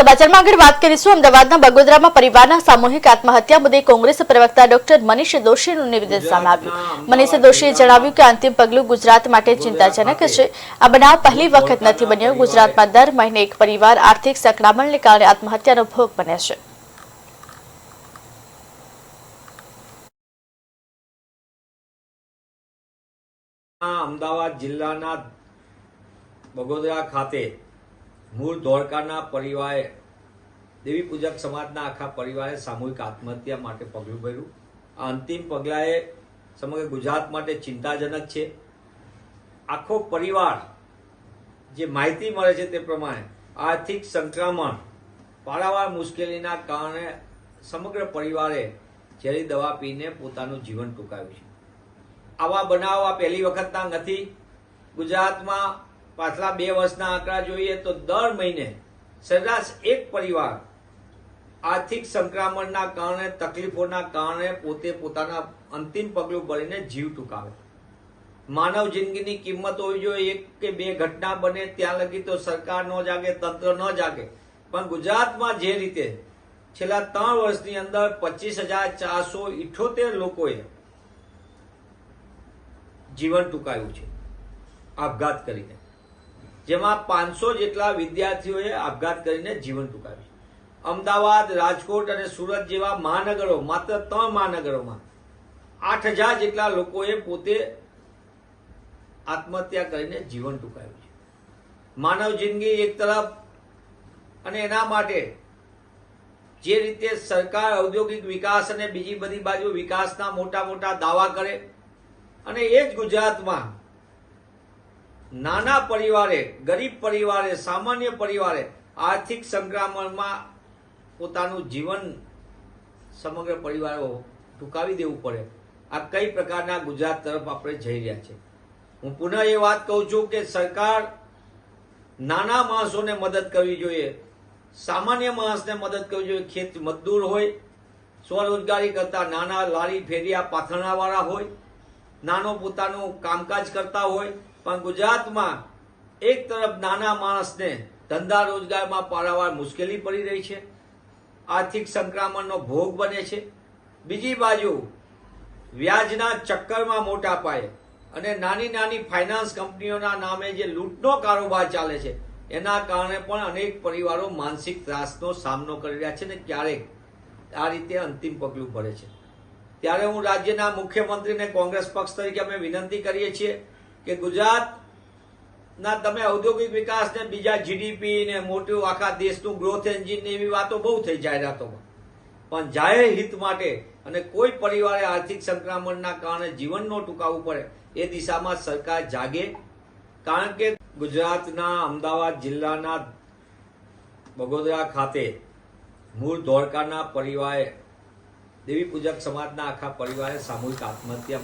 સમાચારમાં આગળ વાત કરીશું. અમદાવાદના બગોદરામાં પરિવારના સામૂહિક આત્મહત્યા મુદ્દે કોંગ્રેસ પ્રવક્તા ડોક્ટર મનીષ દોશીનું નિવેદન સામે આવ્યું મનીષ દોશીએ જણાવ્યું કે અંતિમ પગલું ગુજરાત માટે ચિંતાજનક છે. આ બનાવ પહેલી વખત નથી બન્યો. ગુજરાતમાં દર મહિને એક પરિવાર આર્થિક સંકળામણને કારણે આત્મહત્યાનો ભોગ બને છે. અમદાવાદ જિલ્લાના બગોદરા ખાતે મૂળ ધોળકાના પરિવારે, દેવી પૂજક સમાજના આખા પરિવારે સામૂહિક આત્મહત્યા માટે પગલું ભર્યું. આ અંતિમ પગલાએ સમગ્ર ગુજરાત માટે ચિંતાજનક છે. આખો પરિવાર જે માહિતી મળે છે તે પ્રમાણે આર્થિક સંક્રમણ, પારાવાર મુશ્કેલીના કારણે સમગ્ર પરિવારે ઝેરી દવા પીને પોતાનું જીવન ટૂંકાવ્યું છે. આવા બનાવ આ પહેલી વખતના નથી. ગુજરાતમાં પાછલા બે વર્ષના આંકડા જોઈએ તો દર મહિને સરેરાશ એક પરિવાર આર્થિક સંક્રમણના કારણે, તકલીફોના કારણે પોતે પોતાના અંતિમ પગલું ભરીને જીવ ટૂંકાવે. માનવ જિંદગીની કિંમત હોવી જોઈએ, એક કે બે ઘટના બને ત્યાં લગી તો સરકાર ન જાગે, તંત્ર ન જાગે. પણ ગુજરાતમાં જે રીતે છેલ્લા ત્રણ વર્ષની અંદર પચીસ હજાર ચારસો ઇઠોતેર લોકોએ જીવન ટૂંકાયું છે. આપઘાત કરીને. જેમાં પાંચસો જેટલા વિદ્યાર્થીઓએ આપઘાત કરીને જીવન ટૂંકાવ્યું. અમદાવાદ, રાજકોટ અને સુરત જેવા મહાનગરો, માત્ર ત્રણ મહાનગરોમાં આઠ હજાર જેટલા લોકોએ પોતે આત્મહત્યા કરીને જીવન ટૂંકાવ્યું છે. માનવ જિંદગી એક તરફ અને એના માટે જે રીતે સરકાર ઔદ્યોગિક વિકાસ અને બીજી બધી બાજુ વિકાસના મોટા મોટા દાવા કરે અને એ જ ગુજરાતમાં નાના પરિવારે, ગરીબ પરિવારે, સામાન્ય પરિવારે આર્થિક સંક્રમણમાં પોતાનું જીવન સમગ્ર પરિવારો ટૂંકાવી દેવું પડે. આ કઈ પ્રકારના ગુજરાત તરફ આપણે જઈ રહ્યા છે? હું પુનઃ એ વાત કહું છું કે સરકાર નાના માણસોને મદદ કરવી જોઈએ. સામાન્ય માણસને મદદ કરવી જોઈએ. ખેત મજદૂર હોય, સ્વરોજગારી કરતા નાના લારી ફેરિયા પાથરણાવાળા હોય, નાનો પોતાનું કામકાજ કરતા હોય પણ ગુજરાતમાં એક તરફ નાના માણસને ધંધા રોજગારમાં પારાવાર મુશ્કેલી પડી રહી છે, આર્થિક સંક્રમણનો ભોગ બને છે. બીજી બાજુ, વ્યાજના ચક્કરમાં મોટા પાયે અને નાની નાની ફાઇનાન્સ કંપનીઓના નામે જે લૂંટનો કારોબાર ચાલે છે, એના કારણે પણ અનેક પરિવારો માનસિક ત્રાસનો સામનો કરી રહ્યા છે ને ક્યારેક આ રીતે અંતિમ પગલું ભરે છે. ત્યારે હું રાજ્યના મુખ્યમંત્રીને કોંગ્રેસ પક્ષ તરીકે અમે વિનંતી કરીએ છીએ કે ગુજરાતના તમે ઔદ્યોગિક વિકાસને બીજા જીડીપી ને મોટું આખા દેશનું ગ્રોથ એન્જિન ને એવી વાતો બહુ થઈ જાહેરાતોમાં. પણ જાહેર હિત માટે અને કોઈ પરિવારે આર્થિક સંક્રમણના કારણે જીવનનો ટૂંકાવવું પડે એ દિશામાં સરકાર જાગે. કારણ કે ગુજરાતના અમદાવાદ જિલ્લાના બગોદરા ખાતે મૂળ ધોળકાના પરિવારે દેવી પૂજક સમાજના આખા પરિવારે સામૂહિક આત્મહત્યા